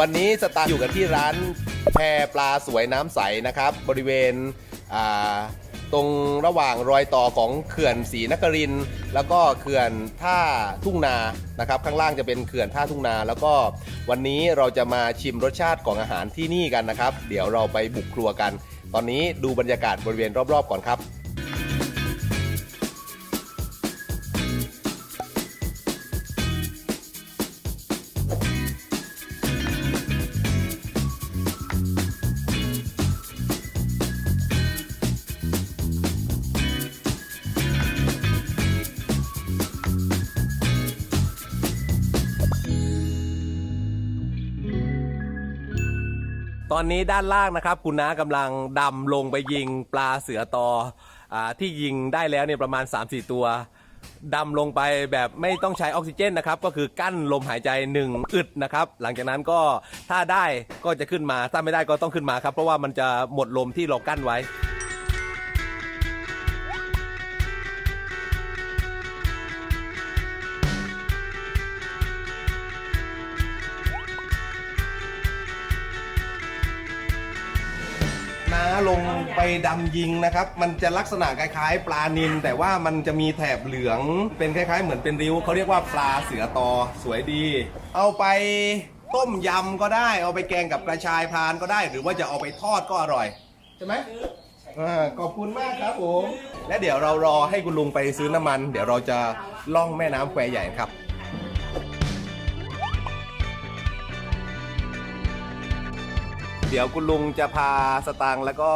วันนี้สตาร์อยู่กันที่ร้านแพปลาสวยน้ำใสนะครับ บริเวณตรงระหว่างรอยต่อของเขื่อนศรีนครินแล้วก็เขื่อนท่าทุ่งนานะครับ ข้างล่างจะเป็นเขื่อนท่าทุ่งนา แล้วก็วันนี้เราจะมาชิมรสชาติของอาหารที่นี่กันนะครับ เดี๋ยวเราไปบุกครัวกัน ตอนนี้ดูบรรยากาศบริเวณรอบๆก่อนครับ ตอนนี้ด้านล่างนะครับ คุณน้ากำลังดำลงไปยิงปลาเสือตออที่ยิงได้แล้วเนี่ยประมาณ 3-4 ตัวดำลงไปแบบไม่ต้องใช้ออกซิเจนนะครับ ก็คือกั้นลมหายใจหนึ่งอึดนะครับ หลังจากนั้นก็ถ้าได้ก็จะขึ้นมาถ้าไม่ได้ก็ต้องขึ้นมาครับ เพราะว่ามันจะหมดลมที่เรากั้นไว้ ลงไปดำยิงนะครับ มันจะลักษณะคล้ายๆ ปลานิลแต่ว่ามันจะมีแถบเหลืองเป็นคล้ายๆ เหมือนเป็นริ้วเขาเรียกว่าปลาเสือตอสวยดี เอาไปต้มยำก็ได้ เอาไปแกงกับกระชายพรานก็ได้ หรือว่าจะเอาไปทอดก็อร่อย ใช่ไหมอ่าขอบคุณมากครับผม และเดี๋ยวเรารอให้คุณลุงไปซื้อน้ำมัน เดี๋ยวเราจะล่องแม่น้ำแควใหญ่ครับ เดี๋ยวคุณลุงจะพาสตางค์แล้วก็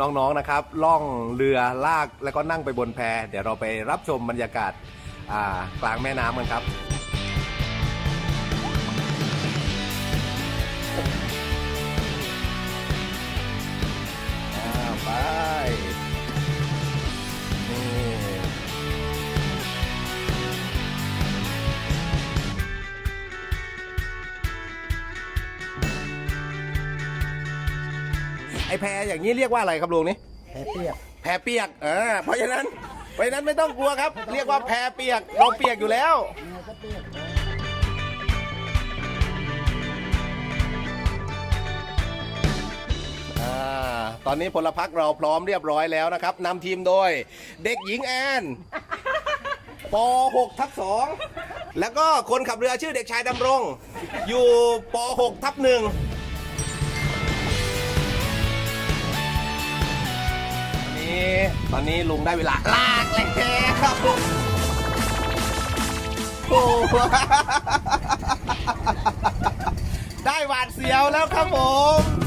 น้องๆนะครับ ล่องเรือลากแล้วก็นั่งไปบนแพเดี๋ยวเราไปรับชมบรรยากาศอ่ากลางแม่น้ำกันครับ ไอแพอย่างนี้เรียกว่าอะไรครับลุงนี่แผลเปียกแพเปียกอ่าเพราะฉะนั้นเพราะฉะนั้นไม่ต้องกลัวครับ เรียกว่าแพเปียกเราเปียกอยู่แล้วยังไงก็เปียกนะอ่าตอนนี้พลพรรคเราพร้อมเรียบร้อยแล้วนะครับนำทีมโดย เด็กหญิงแอนป .6 ทับ2แล้วก็คนขับเรือชื่อเด็กชายดำรง อยู่ป .6 ทับห นี้ตอนนี้ลุงได้เวลาลากแล้วครับโอ้โหได้หวาดเสียวแล้วครับผม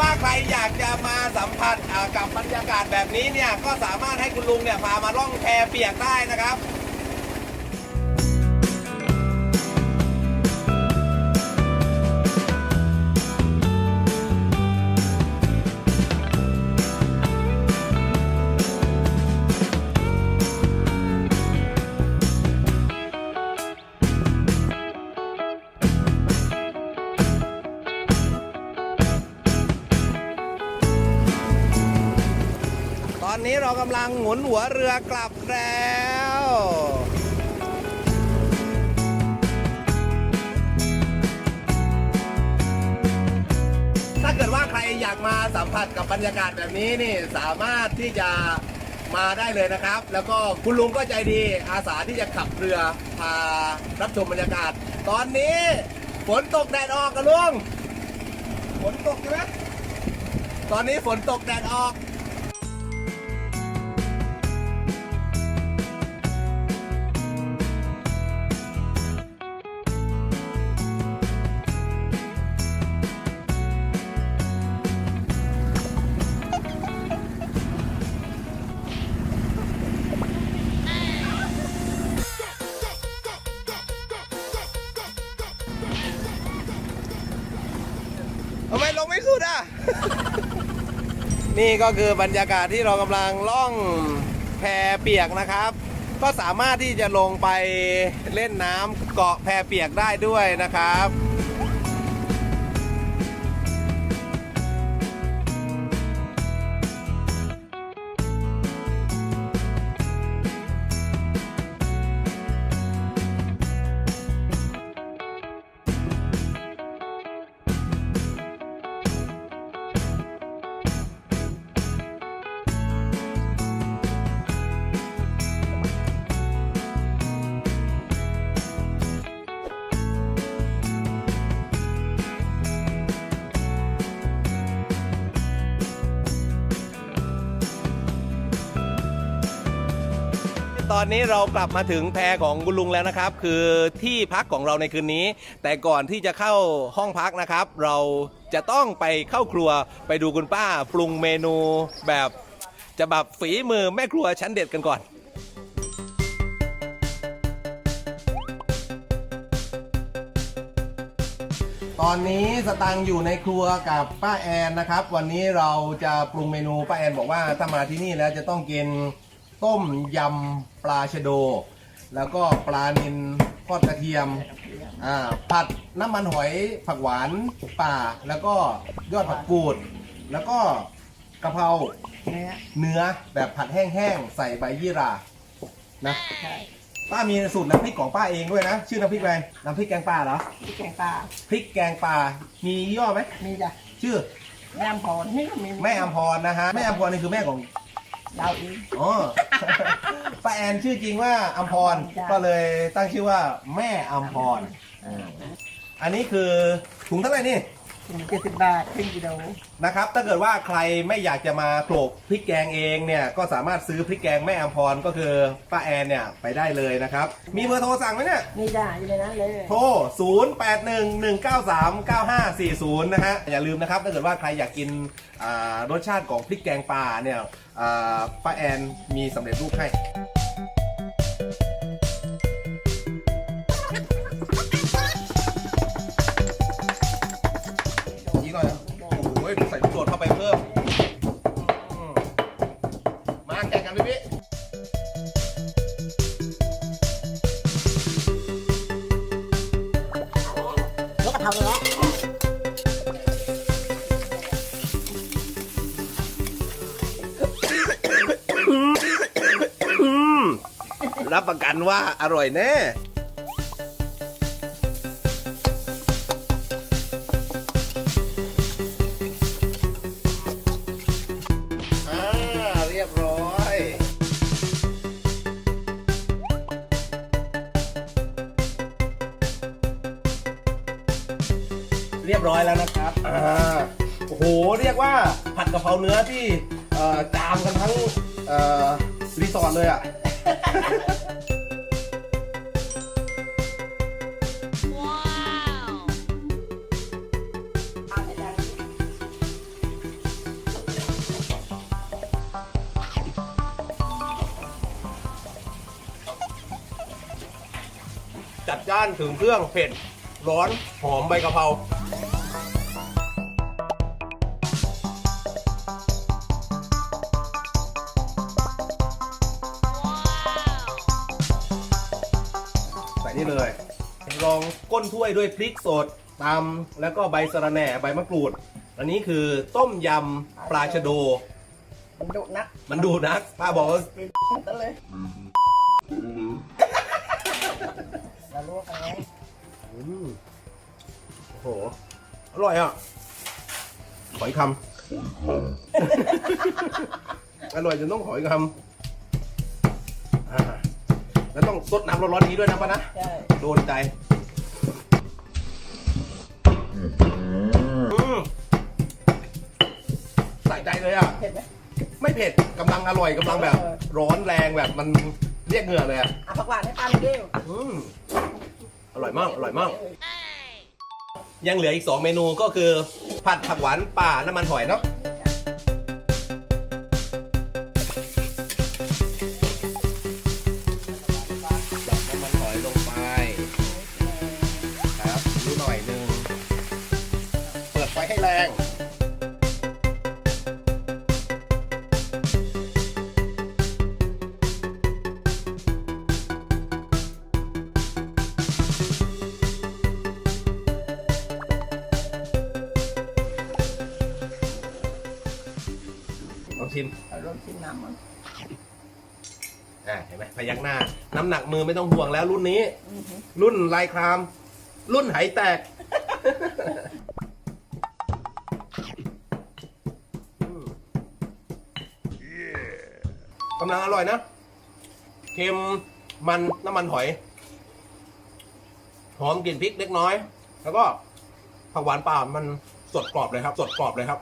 ว่าใครอยากจะมาสัมผัสกับบรรยากาศแบบนี้เนี่ยก็สามารถให้คุณลุงเนี่ยพามาล่องแพเปียกได้นะครับ งหมุนหัวเรือกลับแล้วถ้าเกิดว่าใครอยากมาสัมผัสกับบรรยากาศแบบนี้นี่สามารถที่จะมาได้เลยนะครับ แล้วก็คุณลุงก็ใจดีอาสาที่จะขับเรือพารับชมบรรยากาศ ตอนนี้ฝนตกแดดออกกันลุงฝนตกใช่ไหมตอนนี้ฝนตกแดดออก นี่ก็คือบรรยากาศที่เรากำลังล่องแพเปียกนะครับ ก็สามารถที่จะลงไปเล่นน้ำเกาะแพเปียกได้ด้วยนะครับ อนนี้เรากลับมาถึงแพรของคุณลุงแล้วนะครับ คือที่พักของเราในคืนนี้ แต่ก่อนที่จะเข้าห้องพักนะครับ เราจะต้องไปเข้าครัวไปดูคุณป้าปรุงเมนูแบบจะแบบฝีมือแม่ครัวชั้นเด็ดกันก่อน ตอนนี้สตังค์อยู่ในครัวกับป้าแอนนะครับ วันนี้เราจะปรุงเมนูป้าแอนบอกว่าถ้ามาที่นี่แล้วจะต้องกิน ต้มยำปลาชะโด แล้วก็ปลานิลทอดกระเทียมอ่าผัดน้ำมันหอยผักหวานป่า แล้วก็ยอดผักกูด แล้วก็กะเพราเนื้อเนื้อแบบผัดแห้งๆใส่ใบยี่หร่านะใช่ป้ามีสูตรน้ำพริกของป้าเองด้วยนะ ชื่อน้ำพริกอะไรน้ำพริกแกงป่าเหรอที่แกงปลาพริกแกงป่ามียี่ห้อไหมมีจ้ะชื่อแม่อำพรนี่ก็มีแม่อัมพรนะฮะแม่อัมพรนี่คือแม่ของ ดาวอีกอ๋อ ป้าแอนชื่อจริงว่าอัมพร จ้ะ ก็เลยตั้งชื่อว่าแม่อัมพรอันนี้คือถุงเท่าไหร่นี่ ถึงเจ็ดสิบบาทครึ่งกิโลนะครับ ถ้าเกิดว่าใครไม่อยากจะมาโขลกพริกแกงเองเนี่ยก็สามารถซื้อพริกแกงแม่อัมพรก็คือป้าแอนเนี่ยไปได้เลยนะครับ มีเบอร์โทรสั่งไหมเนี่ยนี่จ้ะอยู่ในนั้นเลยโทร 0811939540 นะฮะ อย่าลืมนะครับ ถ้าเกิดว่าใครอยากกินอ่ารสชาติของพริกแกงป่าเนี่ยอ่าป้าแอนมีสำเร็จรูปให้ แล้วรับประกันว่าอร่อยแน่เรียบร้อย รียบร้อยแล้วนะครับอ่าโอ้โหเรียกว่าผัดกะเพราเนื้อที่เอ่อจามกันทั้งเอ่อรีสอร์ทเลยอะ จัดจ้านถึงเครื่องเผ็ดร้อนหอมใบกะเพรา นี่เลย รองก้นถ้วยด้วยพริกสดตำแล้วก็ใบสะระแหน่ใบมะกรูด อันนี้คือต้มยำปลาชะโด มันดุนักมันดูนักป้าบอกว่าเป็นต้นเลยเราลวกกันไงอืมโอ้โห อร่อยอะ ขออีกคำ อร่อยจนต้องขออีกคำอ่า แล้วต้องซดน้ำร้อนๆนี้ด้วยนะป้านะ ใช่โดนใจอืมใส่ใจเลยอะ เผ็ดไหมไม่เผ็ดกำลังอร่อยกำลังแบบเออร้อนแรงแบบมันเรียกเหงื่อเลยอะอะผักหวานให้ป้าหน่อยเดียวอืมอร่อยมากอร่อยมาก ยังเหลืออีก 2 เมนูก็คือ ผัดผักหวานป่าน้ำมันหอยเนาะ ลองชิมเอาลงชิมน้ำมันอ่าเห็นไหมพยักหน้า น้ำหนักมือไม่ต้องห่วงแล้วรุ่นนี้ อื้อหือรุ่นลายคราม รุ่นไหแตกอืมกำลังอร่อยนะ เค็มมันน้ำมันหอย หอมกลิ่นพริกเล็กน้อย แล้วก็ผักหวานป่ามันสดกรอบเลยครับ สดกรอบเลยครับ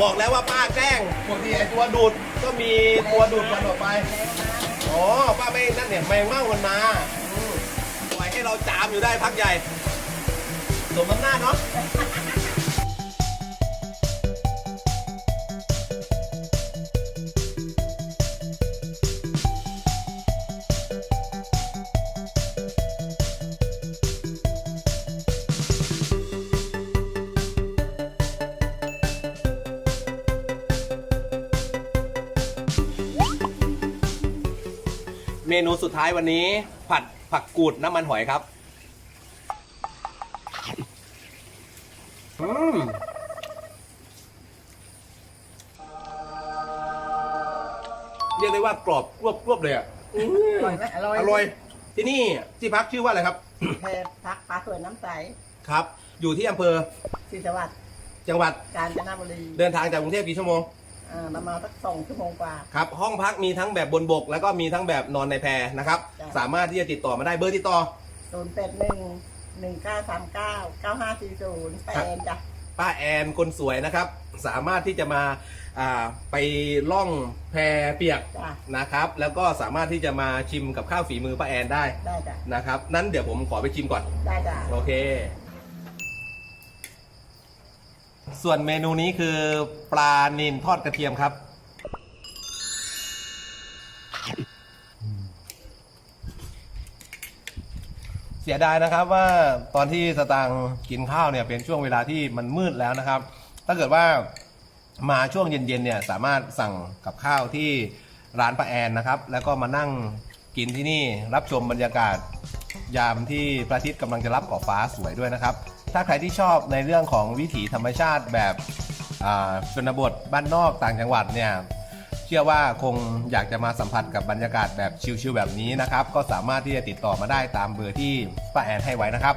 บอกแล้วว่าป้าแกล้งปกติไอตัวดูดก็มีตัวดูดกันออกไปอ๋อป้าไม่นั่นเนี่ยแมงเม่ามันมาอืมปล่อยให้เราจามอยู่ได้พักใหญ่สมน้ำหน้าเนาะ เมนูสุดท้ายวันนี้ ผัดผักกูดน้ำมันหอยครับอืมเรียกได้ว่ากรอบกรวบกรวบเลยอะอืมอร่อยไหมอร่อยอร่อย ที่นี่ที่พักชื่อว่าอะไรครับแพรพักปลาสวยน้ำใสครับ อยู่ที่อำเภอศรีสวัสดิ์จังหวัดกาญจนบุรีเดินทางจากกรุงเทพกี่ชั่วโมง อ่าประมาณสักสองชั่วโมงกว่า ครับห้องพักมีทั้งแบบบนบก แล้วก็มีทั้งแบบนอนในแพนะครับ จ้ะ สามารถที่จะติดต่อมาได้เบอร์ติดต่อ ศูนย์แปดหนึ่งหนึ่งเก้าสามเก้าเก้าห้าสี่ศูนย์แปดจ้ะ ป้าแอนคนสวยนะครับ สามารถที่จะมาอ่าไปล่องแพเปียกจ้ะ นะครับ แล้วก็สามารถที่จะมาชิมกับข้าวฝีมือป้าแอนได้ได้จ้ะ นะครับ นั้นเดี๋ยวผมขอไปชิมก่อน ได้จ้ะ โอเค ส่วนเมนูนี้คือปลานิลทอดกระเทียมครับ เสียดายนะครับว่าตอนที่สตางค์กินข้าวเนี่ยเป็นช่วงเวลาที่มันมืดแล้วนะครับ ถ้าเกิดว่ามาช่วงเย็นๆเนี่ยสามารถสั่งกับข้าวที่ร้านป้าแอนนะครับ แล้วก็มานั่งกินที่นี่รับชมบรรยากาศยามที่พระอาทิตย์กำลังจะรับขอบฟ้าสวยด้วยนะครับ ถ้าใครที่ชอบในเรื่องของวิถีธรรมชาติแบบชนบทบ้านนอกต่างจังหวัดเนี่ยเชื่อว่าคงอยากจะมาสัมผัสกับบรรยากาศแบบชิลๆแบบนี้นะครับ ก็สามารถที่จะติดต่อมาได้ตามเบอร์ที่ป้าแอนให้ไว้นะครับ